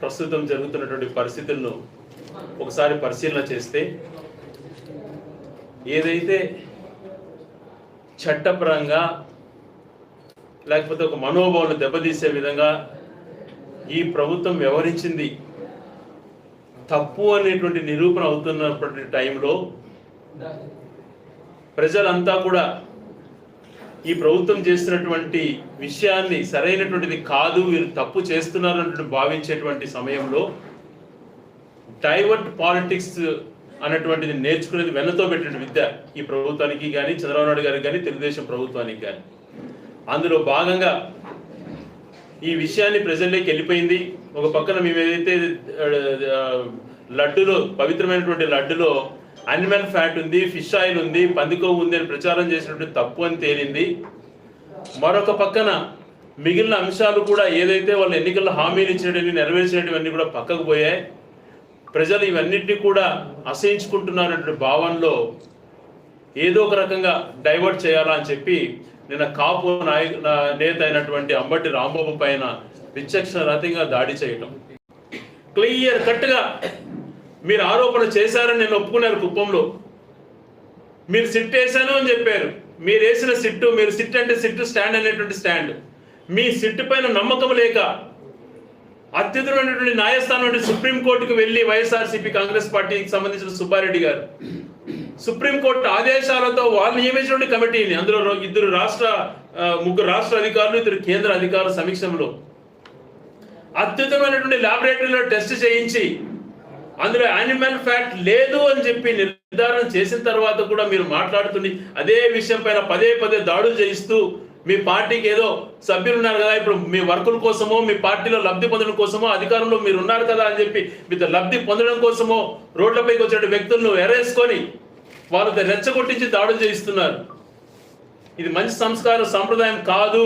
ప్రస్తుతం జరుగుతున్నటువంటి పరిస్థితులను ఒకసారి పరిశీలన చేస్తే ఏదైతే చట్టపరంగా లేకపోతే ఒక మనోభావం దెబ్బతీసే విధంగా ఈ ప్రభుత్వం వ్యవహరించింది తప్పు అనేటువంటి నిరూపణ అవుతున్నటువంటి టైంలో ప్రజలంతా కూడా ఈ ప్రభుత్వం చేస్తున్నటువంటి విషయాన్ని సరైనటువంటిది కాదు వీరు తప్పు చేస్తున్నారు అన్నట్టు భావించేటువంటి సమయంలో డైవర్ట్ పాలిటిక్స్ అన్నటువంటిది నేర్చుకునేది వెన్నతో పెట్టిన విద్య ఈ ప్రభుత్వానికి కానీ చంద్రబాబు నాయుడు గారికి కానీ తెలుగుదేశం ప్రభుత్వానికి కానీ అందులో భాగంగా ఈ విషయాన్ని ప్రజల్లోకి వెళ్ళిపోయింది. ఒక పక్కన మేము ఏదైతే లడ్డులో పవిత్రమైనటువంటి లడ్డులో అనిమల్ ఫ్యాట్ ఉంది ఫిష్ ఆయిల్ ఉంది పందికొవ్వు ఉంది అని ప్రచారం చేసినటువంటి తప్పు అని తేలింది. మరొక పక్కన మిగిలిన అంశాలు కూడా ఏదైతే వాళ్ళు ఎన్నికల్లో హామీలు ఇచ్చినటువంటి నెరవేర్చినటువంటి కూడా పక్కకు పోయాయి. ప్రజలు ఇవన్నిటిని కూడా అసహించుకుంటున్నారనే భావనలో ఏదో ఒక రకంగా డైవర్ట్ చేయాలా అని చెప్పి నిన్న కాపు నాయ నేత అయినటువంటి అంబటి రాంబాబు పైన విచక్షణ రతంగా దాడి చేయటం. క్లియర్ కట్గా మీరు ఆరోపణ చేశారని నేను ఒప్పుకున్నారు కుప్పంలో. మీరు సిట్ వేశాను అని చెప్పారు. మీరు వేసిన సిట్టు మీరు సిట్ అంటే సిట్టు స్టాండ్ అనేటువంటి స్టాండ్. మీ సిట్టు పైన నమ్మకం లేక అత్యుతమైనటువంటి న్యాయస్థానం అంటే సుప్రీంకోర్టుకు వెళ్ళి వైఎస్ఆర్సీపీ కాంగ్రెస్ పార్టీకి సంబంధించిన సుబ్బారెడ్డి గారు. సుప్రీంకోర్టు ఆదేశాలతో వాళ్ళు నియమించినటువంటి కమిటీని అందులో ఇద్దరు రాష్ట్ర ముగ్గురు రాష్ట్ర అధికారులు ఇద్దరు కేంద్ర అధికారుల సమీక్షంలో. అత్యుత్తమైనటువంటి ల్యాబొరేటరీలో టెస్ట్ చేయించి అందులో యానిమల్ ఫ్యాక్ట్ లేదు అని చెప్పి నిర్ధారణ చేసిన తర్వాత కూడా మీరు మాట్లాడుతుంది అదే విషయం పైన పదే పదే దాడులు చేయిస్తూ మీ పార్టీకి ఏదో సభ్యులు ఉన్నారు కదా ఇప్పుడు మీ వర్కుల కోసమో మీ పార్టీలో లబ్ధి పొందడం కోసమో అధికారంలో మీరు ఉన్నారు కదా అని చెప్పి మీతో లబ్ధి పొందడం కోసమో రోడ్లపైకి వచ్చిన వ్యక్తులను ఎరేసుకొని వాళ్ళతో రెచ్చగొట్టించి దాడులు చేయిస్తున్నారు. ఇది మంచి సంస్కారం సంప్రదాయం కాదు.